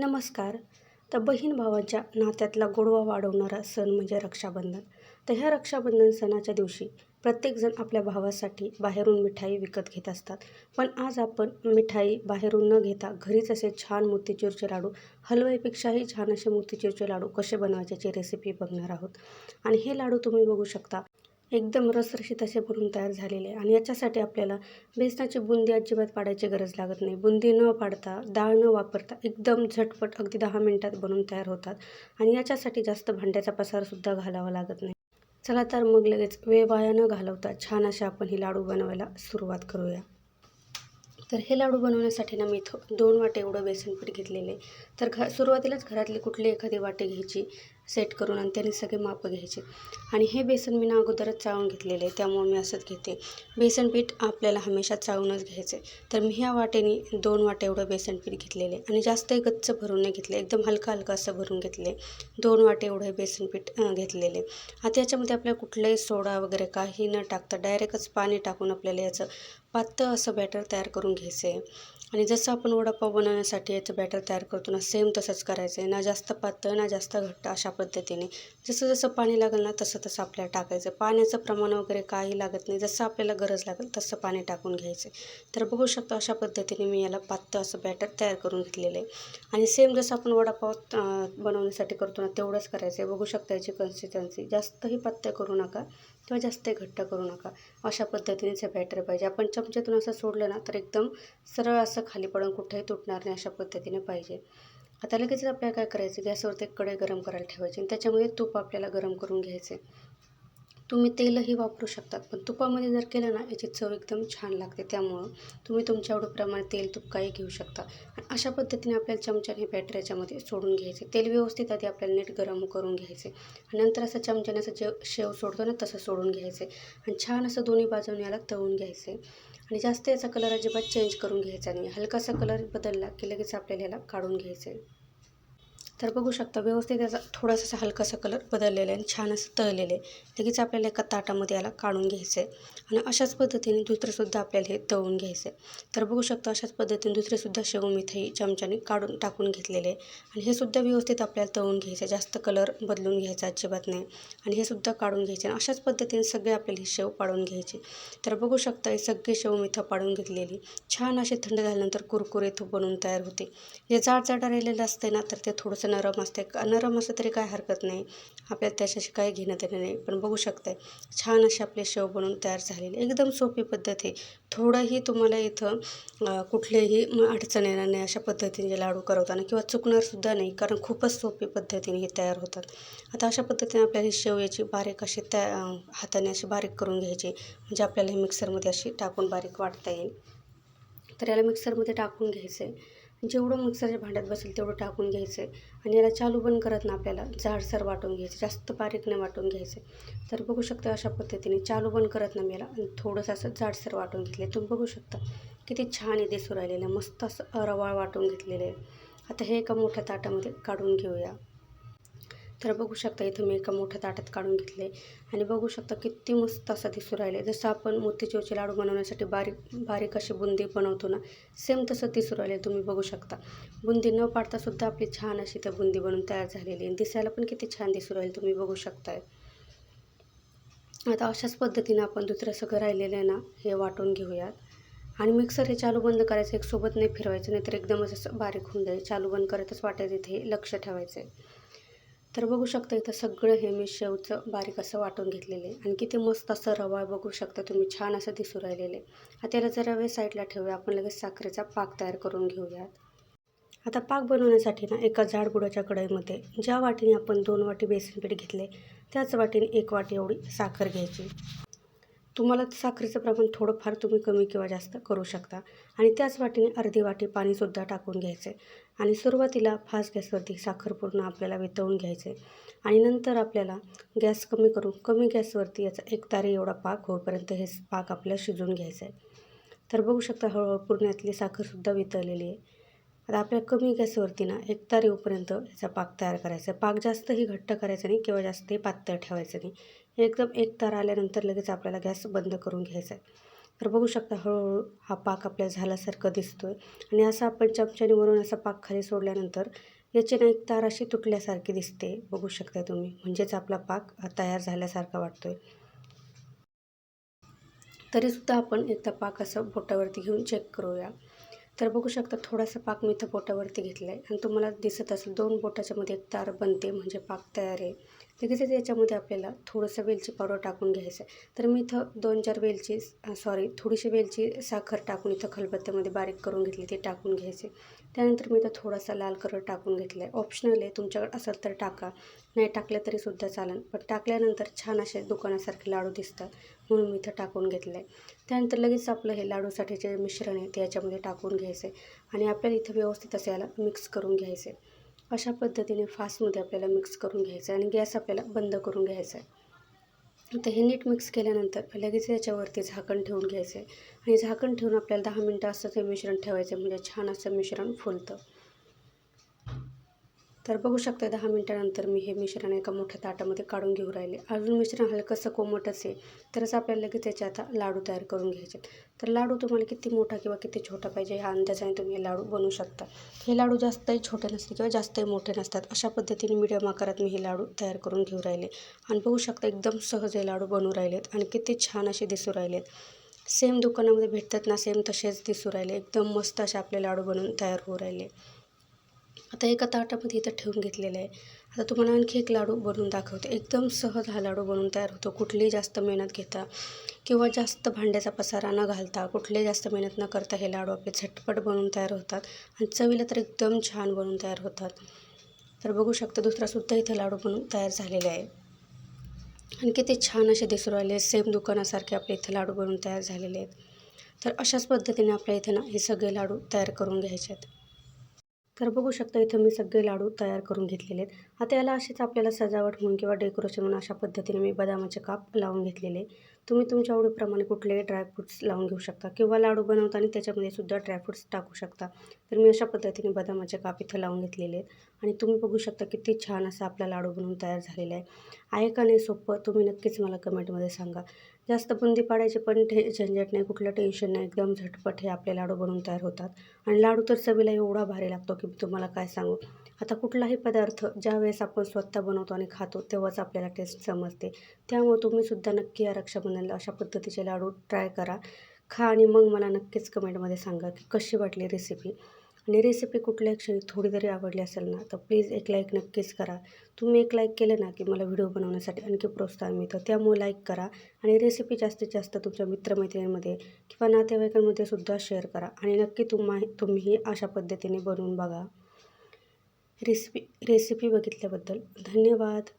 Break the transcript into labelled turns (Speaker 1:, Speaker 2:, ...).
Speaker 1: नमस्कार. तर बहीण भावाच्या नात्यातला गोडवा वाढवणारा सण म्हणजे रक्षाबंधन. तर ह्या रक्षाबंधन सणाच्या दिवशी प्रत्येकजण आपल्या भावासाठी बाहेरून मिठाई विकत घेत असतात. पण आज आपण मिठाई बाहेरून न घेता घरीच असे छान मोतीचूरचे लाडू हलव्यापेक्षाही छान असे मोतीचूरचे लाडू कसे बनवायचे रेसिपी बघणार आहोत. आणि हे लाडू तुम्ही बघू शकता. एकदम रसरशीत असे भरून तयार झालेले आहे. आणि याच्यासाठी आपल्याला बेसनाची बुंदी अजिबात पाडायची गरज लागत नाही. बुंदी न पाडता डाळ न वापरता एकदम झटपट अगदी दहा मिनटात बनवून तयार होतात. आणि याच्यासाठी जास्त भांड्याचा पसारसुद्धा घालावा लागत नाही. चला तर मग लगेच वेळ वाया न घालवता छान असे आपण ही लाडू बनवायला सुरुवात करूया. तर हे लाडू बनवण्यासाठी ना मी इथं दोन वाटे एवढं बेसन पीठ घेतलेले तर घ सुरुवातीलाच घरातली कुठली एखादी वाटी घ्यायची सेट करून आणि त्याने सगळे मापं घ्यायचे. आणि हे बेसन मी ना अगोदरच चाळून घेतलेले आहे त्यामुळे मी असंच घेते. बेसन पीठ आपल्याला हमेशा चाळूनच घ्यायचे. तर मी ह्या वाटेने दोन वाटे एवढं बेसन पीठ घेतलेले आहे. आणि जास्तही गच्च भरून नाही घेतले एकदम हलका हलका असं भरून घेतले. दोन वाटे एवढं बेसन पीठ घेतलेले आता याच्यामध्ये आपल्याला कुठलाही सोडा वगैरे काही न टाकता डायरेक्टच पाणी टाकून आपल्याला याचं पातळ असं बॅटर तयार करून घ्यायचं आहे. आणि जसं आपण वडापाव बनवण्यासाठी याचं बॅटर तयार करतो ना सेम तसंच करायचं आहे. ना जास्त पातळ ना जास्त घट्ट अशा पद्धतीने. जसं जसं पाणी लागेल ना तसं तसं आपल्याला टाकायचं. पाण्याचं प्रमाण वगैरे काही लागत नाही. जसं आपल्याला गरज लागेल तसं पाणी टाकून घ्यायचं. तर बघू शकतो अशा पद्धतीने मी याला पातळ असं बॅटर तयार करून घेतलेलं आहे. आणि सेम जसं आपण वडापाव बनवण्यासाठी करतो ना तेवढंच करायचं आहे बघू शकता याची कन्सिस्टन्सी जास्तही पातळ करू नका किंवा जास्तही घट्ट करू नका. अशा पद्धतीनेच हे बॅटर पाहिजे. आपण चमच्यातून असं सोडलं ना तर एकदम सरळ असं खाली पडून कुठेही तुटणार नाही अशा पद्धतीने पाहिजे. आता लगेच आपल्याला काय करायचं? गॅसवरती एक कढई गरम करायला ठेवायची आणि त्याच्यामध्ये तूप आपल्याला गरम करून घ्यायचे. तुम्ही तेलही वापरू शकतात पण तुपामध्ये जर केलं ना याची चव एकदम छान लागते. त्यामुळं तुम्ही तुमच्या आवडीप्रमाणे तेल तूप काही घेऊ शकता. आणि अशा पद्धतीने आपल्याला चमच्याने बॅटर याच्यामध्ये सोडून घ्यायचे. तेल व्यवस्थित आधी आपल्याला नीट गरम करून घ्यायचे. आणि नंतर असं चमच्याने असं जे शेव सोडतो ना तसं सोडून घ्यायचे. आणि छान असं दोन्ही बाजूने याला तळून घ्यायचे. आणि जास्त याचा कलर अजिबात चेंज करून घ्यायचा नाही हलकासा कलर बदलला की लगेच आपल्याला याला काढून घ्यायचं आहे तर बघू शकता व्यवस्थित त्याचा थोडासा हलकासा कलर बदललेला आहे आणि छान असं तळलेलं आहे. लगेच आपल्याला एका ताटामध्ये याला काढून घ्यायचं आहे आणि अशाच पद्धतीने दुसरंसुद्धा आपल्याला हे तळून घ्यायचं आहे तर बघू शकता अशाच पद्धतीने दुसरेसुद्धा शेव मिठाई चमच्याने काढून टाकून घेतलेले आहे. आणि हे सुद्धा व्यवस्थित आपल्याला तळून घ्यायचं आहे जास्त कलर बदलून घ्यायचा अजिबात नाही. आणि हे सुद्धा काढून घ्यायचे आणि अशाच पद्धतीने सगळे आपल्याला हे शेव पाडून घ्यायचे. तर बघू शकता हे सगळे शेव मिथं पाडून घेतलेली. छान असे थंड झाल्यानंतर कुरकुरीत बनवून तयार होते. जे जाड जाड राहिलेलं असते ना तर ते थोडंसं नरम असते. नरम असलं तरी काय हरकत नाही. आपल्याला त्याच्याशी काही घेणं देणं नाही. पण बघू शकताय छान असे आपले शेव बनवून तयार झालेले एकदम सोपी पद्धत आहे. थोडंही तुम्हाला इथं कुठलेही अडचण येणार नाही अशा पद्धतीने लाडू करवताना किंवा चुकणारसुद्धा नाही कारण खूपच सोपी पद्धतीने हे तयार होतात. आता अशा पद्धतीने आपल्याला ही शेव याची बारीक अशी त्या हाताने अशी बारीक करून घ्यायची. म्हणजे आपल्याला हे मिक्सरमध्ये अशी टाकून बारीक वाटता येईल. तर याला मिक्सरमध्ये टाकून घ्यायचं आहे जेवढं मिक्सरच्या भांड्यात बसेल तेवढं टाकून घ्यायचं आहे आणि याला चालू बंद करत ना आपल्याला. जाडसर वाटून घ्यायचं जास्त बारीक नाही वाटून घ्यायचं. तर बघू शकता अशा पद्धतीने चालू बंद करत ना मी याला आणि थोडंसं असं जाडसर वाटून घेतले तुम्ही बघू शकता किती छान हे दिसू राहिलेलं. आहे मस्त असं रवाळ वाटून घेतलेलं आहे. आता हे एका मोठ्या ताटामध्ये काढून घेऊया. तर बघू शकता इथं मी एका मोठ्या ताटात काढून घेतले. आणि बघू शकता किती मस्त असं दिसू राहिले. जसं आपण मोतीचूरचे लाडू बनवण्यासाठी बारीक बारीक अशी बुंदी बनवतो ना सेम तसं दिसू राहिले तुम्ही बघू शकता. बुंदी न पाडतासुद्धा आपली छान अशी त्या बुंदी बनवून तयार झालेली आहे. दिसायला पण किती छान दिसू राहील तुम्ही बघू शकताय. आता अशाच पद्धतीनं आपण दुसरं सगळं राहिलेलं आहे ना हे वाटून घेऊयात. आणि मिक्सर हे चालू बंद करायचं एक सोबत नाही फिरवायचं नाही तर एकदमच असं बारीक होऊन जाईल. चालू बंद करतच वाटायचं इथे लक्ष ठेवायचं आहे तर बघू शकता इथं सगळं हे मी शेवचं बारीक असं वाटून घेतलेलं आहे. आणि किती मस्त असं रवा बघू शकता तुम्ही छान असं दिसू राहिलेलं आहे. आता याला जरा वेळ साईडला ठेवूया आपण लगेच साखरेचा पाक तयार करून घेऊयात. आता पाक बनवण्यासाठी ना एका जाड बुडाच्या कढईमध्ये ज्या वाटीने आपण दोन वाटी बेसन पीठ घेतले त्याच वाटीने एक वाटी एवढी साखर घ्यायची. तुम्हाला साखरेचं प्रमाण थोडंफार तुम्ही कमी किंवा जास्त करू शकता. आणि त्याच वाटीने अर्धी वाटी पाणीसुद्धा टाकून घ्यायचं. आहे आणि सुरुवातीला फास्ट गॅसवरती साखर पूर्ण आपल्याला वितळून घ्यायचे. आणि नंतर आपल्याला गॅस कमी करून कमी गॅसवरती याचा एक तारे एवढा पाक होईपर्यंत हे पाक आपल्याला शिजवून घ्यायचं आहे तर बघू शकता हळूहळू पूर्ण यातली साखरसुद्धा वितळलेली आहे. आता आपल्या कमी गॅसवरती ना एक तार येऊपर्यंत याचा पाक तयार करायचा. आहे पाक जास्तही घट्ट करायचा नाही किंवा जास्तही पातळ ठेवायचं नाही. एकदम एक तार आल्यानंतर लगेच आपल्याला गॅस बंद करून घ्यायचा आहे. तर बघू शकता हळूहळू हा पाक आपल्या झाल्यासारखं दिसतो आहे आणि असा आपण चमच्याने वरून असा पाक खाली सोडल्यानंतर याची ना एक तार अशी तुटल्यासारखी दिसते. बघू शकता तुम्ही. म्हणजेच आपला पाक तयार झाल्यासारखा वाटतो आहे तरीसुद्धा आपण एकदा पाक असं बोटावरती घेऊन चेक करूया. तर बघू शकता थोडासा पाक मी इथं बोटावरती घेतला आहे आणि तुम्हाला दिसत असेल दोन बोटाच्यामध्ये एक तार बनते म्हणजे पाक तयार आहे. लगेचच याच्यामध्ये आपल्याला थोडंसं वेलची पावडर टाकून घ्यायचं आहे. तर मी इथं दोन चार वेलची सॉरी थोडीशी वेलची साखर टाकून इथं खलबत्त्यामध्ये बारीक करून घेतली ती टाकून घ्यायचे. त्यानंतर मी इथं थोडासा लाल कलर टाकून घेतला आहे ऑप्शनल आहे तुमच्याकडे असेल तर टाका. नाही टाकलं तरीसुद्धा चालेल. पण टाकल्यानंतर छान असे दुकानासारखे लाडू दिसतात म्हणून मी इथं टाकून घेतलं आहे त्यानंतर लगेच आपलं हे लाडूसाठी जे मिश्रण आहे ते याच्यामध्ये टाकून घ्यायचं आहे आणि आपल्याला इथं व्यवस्थित असं याला मिक्स करून घ्यायचं. आहे अशा पद्धतीने फास्टमध्ये आपल्याला मिक्स करून घ्यायचं आहे आणि गॅस आपल्याला बंद करून घ्यायचा आहे. आता हे नीट मिक्स केल्यानंतर लगेच याच्यावरती झाकण ठेवून घ्यायचं आहे आणि झाकण ठेवून आपल्याला दहा मिनटं असं ते मिश्रण ठेवायचं म्हणजे छान असं मिश्रण फुलतं. तर बघू शकता दहा मिनटानंतर मी हे मिश्रण एका मोठ्या ताटामध्ये काढून घेऊ राहिले. अजून मिश्रण हलकंसं कोमट असेल तरच आपल्याला लगेच त्याचे आता लाडू तयार करून घ्यायचे तर लाडू तुम्हाला किती मोठा किंवा किती छोटा पाहिजे ह्या अंदाजाने तुम्ही हे लाडू बनवू शकता. हे लाडू जास्तही छोटे नसते किंवा जास्तही मोठे नसतात अशा पद्धतीने मीडियम आकारात मी हे लाडू तयार करून घेऊ राहिले. आणि बघू शकता एकदम सहज हे लाडू बनवू राहिलेत आणि किती छान असे दिसू राहिलेत सेम दुकानामध्ये भेटतात ना सेम तसेच दिसू राहिले. एकदम मस्त असे आपले लाडू बनवून तयार होऊ राहिले. आता एका ताटामध्ये इथं ठेवून घेतलेलं आहे. आता तुम्हाला आणखी एक लाडू बनवून दाखवते. एकदम सहज हा लाडू बनवून तयार होतो. कुठलीही जास्त मेहनत घेता किंवा जास्त भांड्याचा पसारा न घालता कुठलीही जास्त मेहनत न करता हे लाडू आपले झटपट बनवून तयार होतात आणि चवीला तर एकदम छान बनवून तयार होतात. तर बघू शकता दुसरासुद्धा इथे लाडू बनवून तयार झालेले आहे. आणि किती छान असे दिसून राहिले. सेम दुकानासारखे आपले इथे लाडू बनवून तयार झालेले आहेत. तर अशाच पद्धतीने आपल्या इथे ना हे सगळे लाडू तयार करून घ्यायचे आहेत. तर बघू शकता इथं मी सगळे लाडू तयार करून घेतलेले आहेत. आता याला असेच आपल्याला सजावट म्हणून किंवा डेकोरेशन म्हणून अशा पद्धतीने मी बदामाचे काप लावून घेतलेले तुम्ही तुमच्या आवडीप्रमाणे कुठलेही ड्रायफ्रूट्स लावून घेऊ शकता किंवा लाडू बनवताना त्याच्यामध्ये सुद्धा ड्रायफ्रूट्स टाकू शकता. तर मी अशा पद्धतीने बदामाचे काप इथं लावून घेतलेले आहेत. आणि तुम्ही बघू शकता किती छान असा आपला लाडू बनवून तयार झालेला आहे. आहे का नाही सोपं तुम्ही नक्कीच मला कमेंटमध्ये सांगा. जास्त बुंदी पाडायची पण ठे झंझट नाही कुठलं टेन्शन नाही एकदम झटपट हे आपले लाडू बनवून तयार होतात. आणि लाडू तर चवीला एवढा भारी लागतो की मी तुम्हाला काय सांगू? आता कुठलाही पदार्थ ज्यावेळेस आपण स्वतः बनवतो आणि खातो तेव्हाच आपल्याला टेस्ट समजते. त्यामुळे तुम्हीसुद्धा नक्की या रक्षाबंधनला अशा पद्धतीचे लाडू ट्राय करा. खा आणि मग मला नक्कीच कमेंटमध्ये सांगा की कशी वाटली रेसिपी आणि रेसिपी कुठल्या क्षणी थोडी जरी आवडली असेल ना तर प्लीज एक लाईक नक्कीच करा. तुम्ही एक लाईक केलं ना की मला व्हिडिओ बनवण्यासाठी आणखी प्रोत्साहन मिळतं. त्यामुळे लाईक करा आणि रेसिपी जास्तीत जास्त तुमच्या मित्रमैत्रिणींमध्ये किंवा नातेवाईकांमध्ये सुद्धा शेअर करा आणि नक्की तुम्हा तुम्हीही अशा पद्धतीने बनवून बघा. रेसिपी रेसिपी बघितल्याबद्दल धन्यवाद.